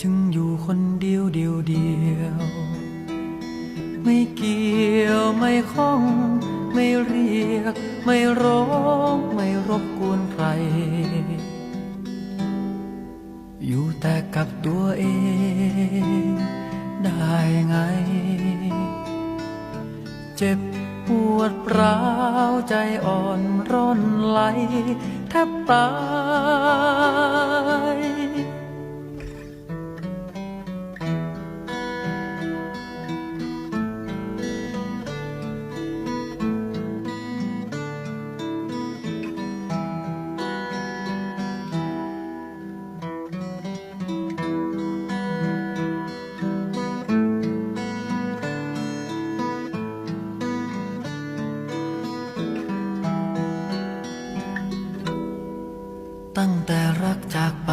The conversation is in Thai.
จึงอยู่คนเดียวเดียวเดียว ไม่เกี่ยวไม่ข้อง ไม่เรียก ไม่ร้อง ไม่รบกวนใคร อยู่แต่กับตัวเอง ได้ไง เจ็บปวดร้าวใจอ่อนร่อนไหลแทบตาย ตั้งแต่รักจากไป